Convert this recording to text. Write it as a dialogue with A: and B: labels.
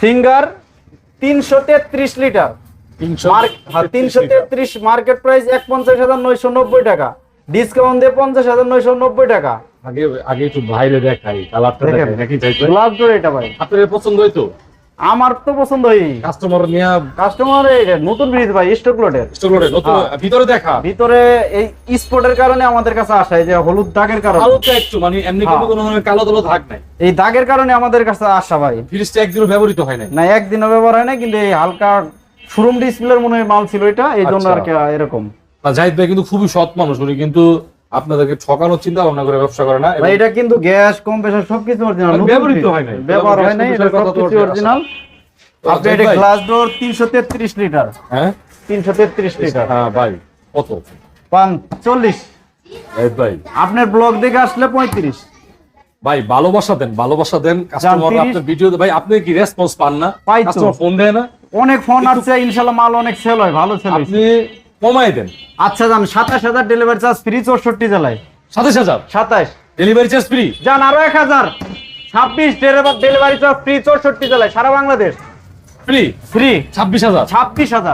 A: Singer তিনশো তেত্রিশ litre.
B: তিনশো
A: তেত্রিশ মার্কেট প্রাইস এক পঞ্চাশ হাজার নয়শো নব্বই টাকা। ডিসকাউন্ট দিয়ে পঞ্চাশ হাজার নয়শো নব্বই টাকা।
B: আগে আগে একটু বাইরে দেখাই কালারটা
A: দেখেন।
B: নাকি চাইছেন
A: লাভ করে এটা ভাই।
B: আপনার পছন্দ হইতো
A: আমার তো পছন্দ হই
B: কাস্টমার নিয়ে
A: কাস্টমার নতুন ব্রিজ ভাই স্টক লোডের
B: স্টোর করে নতুন
A: হ্যাঁ।
B: ভিতরে দেখা।
A: ভিতরে এই স্পটের কারণে আমাদের কাছে আসা এই যে হলুদ দাগের কারণে।
B: হালকা একটু মানে এমনি কিন্তু
A: হ্যাঁ।
B: কোনো ধরনের কালো কালো দাগ নাই।
A: এই দাগের কারণে আমাদের কাছে আসা ভাই।
B: ফ্রিজটা একদিনও ব্যবহৃত হয় নাই।
A: না একদিনও ব্যবহার হয় না কিন্তু এই হালকা শোরুম ডিসপ্লের মনে হয় মাল ছিল এটা এই জন্য
B: আচ্ছা।
A: আর কি এরকম।
B: জাহিদ ভাই কিন্তু খুবই সৎ মানুষ উনি কিন্তু আপনাদেরকে ঠকানোর চিন্তা ভাবনা করে ব্যবসা করে না
A: ভাই এটা কিন্তু গ্যাস কম্প্রেসার সবকিছু অরিজিনাল
B: ব্যবহৃত হয় নাই।
A: ব্যবহার হয় নাই এটা সবকিছু অরিজিনাল আপনি এটা গ্লাস ডোর 333 লিটার
B: হ্যাঁ?
A: 333 লিটার
B: হ্যাঁ ভাই কত?
A: পান 40
B: জাহিদ ভাই।
A: আপনার ব্লগ দেখে আসলে 35
B: ভাই ভালোবাসা দেন ভালোবাসা দেন কাস্টমার
A: 30
B: আপনার ভিডিও ভাই আপনি কি রেসপন্স পান না? কাস্টমার ফোন দেয় না?
A: অনেক ফোন আসছে ইনশাআল্লাহ মাল অনেক সেল হয় ভালো সেল
B: আপনি কমাই দেন।
A: আচ্ছা যান সাতাশ হাজার ডেলিভারি চার্জ ফ্রি 64 জেলায়।
B: সাতাশ হাজার?
A: 27
B: ডেলিভারি চার্জ ফ্রি
A: যান আরও 1000 26 ডেলিভারি চার্জ ফ্রি 64 জেলায় সারা বাংলাদেশ।
B: ফ্রি
A: ফ্রি
B: ছাব্বিশ হাজার?
A: 26000